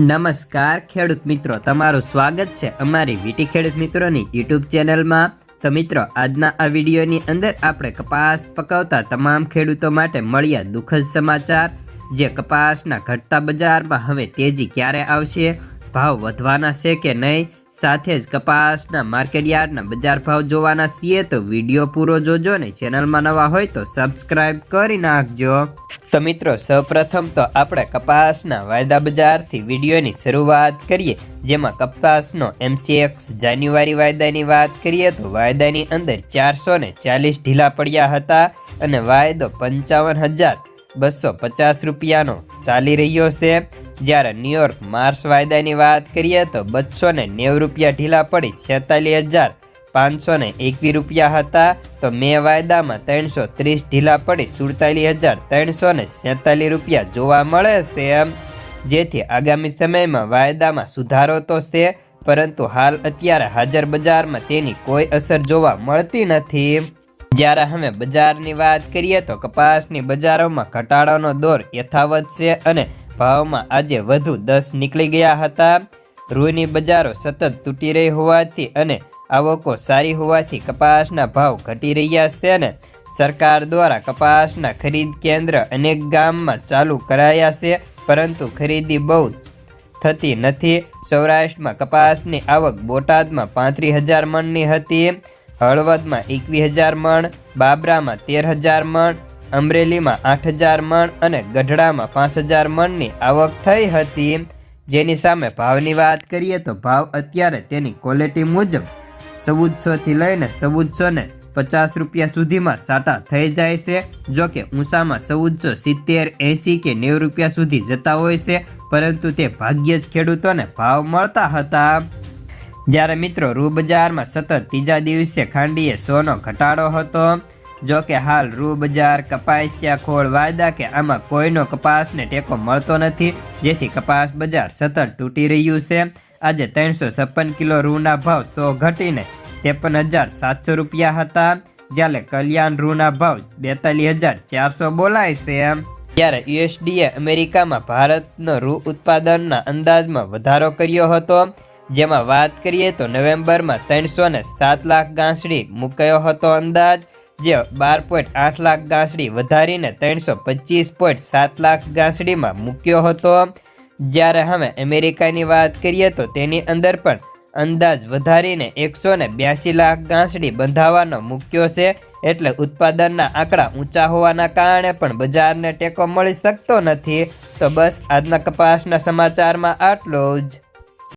નમસ્કાર, ખેડૂત મિત્રો. તમારું સ્વાગત છે અમારી વીટી ખેડૂત મિત્રોની યુટ્યુબ ચેનલમાં. તો મિત્રો, આજના આ વિડીયોની અંદર આપણે કપાસ પકવતા તમામ ખેડૂતો માટે મળ્યા દુઃખદ સમાચાર. જે કપાસના ઘટતા બજારમાં હવે તેજી ક્યારે આવશે? ભાવ વધવાના છે કે નહીં? સાથે જ કપાસના માર્કેટયાર્ડના બજાર ભાવ જોવાના છીએ તો વીડિયો પૂરો જોજો ને ચેનલમાં નવા હોય તો સબસ્ક્રાઇબ કરી નાખજો. તો મિત્રો, સૌપ્રથમ તો આપણે કપાસના વાયદા બજારથી વિડીયોની શરૂઆત કરીએ. જેમાં કપાસનો એમસીએક્સ જાન્યુઆરી વાયદાની વાત કરીએ તો વાયદાની અંદર ચારસો ને ચાલીસ ઢીલા પડ્યા હતા અને વાયદો પંચાવન હજાર બસો પચાસ રૂપિયાનો ચાલી રહ્યો છે. જ્યારે ન્યુયોર્ક માર્ચ વાયદાની વાત કરીએ તો બસો ને નેવું રૂપિયા ઢીલા પડી છેતાલીસ હજાર પાંચસો ને એકવીસ રૂપિયા હતા. તો મે વાયદામાં ત્રણસો ત્રીસ ઢીલા પડી સુડતાલીસ હજાર ત્રણસો ને છેતાલીસ રૂપિયા જોવા મળે છે એમ. જેથી આગામી સમયમાં વાયદામાં સુધારો તો છે, પરંતુ હાલ અત્યારે હાજર બજારમાં તેની કોઈ અસર જોવા મળતી નથી. જ્યારે અમે બજારની વાત કરીએ તો કપાસની બજારોમાં ઘટાડાનો દોર યથાવત છે અને ભાવમાં આજે વધુ દસ નીકળી ગયા હતા. રૂની બજારો સતત તૂટી રહી હોવાથી અને આવકો સારી હોવાથી કપાસના ભાવ ઘટી રહ્યા છે અને સરકાર દ્વારા કપાસના ખરીદ કેન્દ્ર અનેક ગામમાં ચાલુ કરાયા છે, પરંતુ ખરીદી બહુ થતી નથી. સૌરાષ્ટ્રમાં કપાસની આવક બોટાદમાં પાંત્રીસ હજાર મણની હતી, હળવદમાં એકવીસ હજાર મણ, બાબરામાં તેર હજાર મણ અમરેલીમાં આઠ હજાર મણ અને ગઢડામાં પાંચ હજાર મણની આવક થઈ હતી. જેની સામે ભાવની વાત કરીએ તો ભાવ અત્યારે તેની ક્વોલિટી મુજબ ચૌદસોથી લઈને ચૌદસો ને પચાસ રૂપિયા સુધીમાં સાટા થઈ જાય છે. જો કે ઊંચામાં ચૌદસો સિત્તેર એંસી કે નેવું રૂપિયા સુધી જતા હોય છે, પરંતુ તે ભાગ્યે જ ખેડૂતોને ભાવ મળતા હતા. જ્યારે મિત્રો રૂ બજારમાં સતત ત્રીજા દિવસે ખાંડીએ સોનો ઘટાડો હતો જો કે હાલ રૂ બજાર કપાસિયા ખોળ વાયદા કે આમાં કોઈનો કપાસને ટેકો મળતો નથી, જેથી કપાસ બજાર સતત તૂટી રહ્યું છે. આજે ત્રણસો છપ્પન કિલો રૂના ભાવ સો ઘટીને ત્રેપન હજાર સાતસો રૂપિયા હતા, જ્યારે કલ્યાણ રૂના ભાવ બેતાલીસ હજાર ચારસો બોલાય છે. ત્યારે યુએસડીએ અમેરિકામાં ભારતનો રૂ ઉત્પાદનના અંદાજમાં વધારો કર્યો હતો. જેમાં વાત કરીએ તો નવેમ્બરમાં ત્રણસો ને સાત લાખ ગાંસડી મૂકાયો હતો અંદાજ. જે બાર પોઈન્ટ આઠ લાખ ગાંસડી વધારીને ત્રણસો પચીસ પોઈન્ટ સાત લાખ ગાંસડીમાં મૂક્યો હતો. જ્યારે હવે અમેરિકાની વાત કરીએ તો તેની અંદર પણ અંદાજ વધારીને એકસો ને બ્યાસી લાખ ગાંસડી બંધાવવાનો મૂક્યો છે. એટલે ઉત્પાદનના આંકડા ઊંચા હોવાના કારણે પણ બજારને ટેકો મળી શકતો નથી. તો બસ આજના કપાસના સમાચારમાં આટલું જ.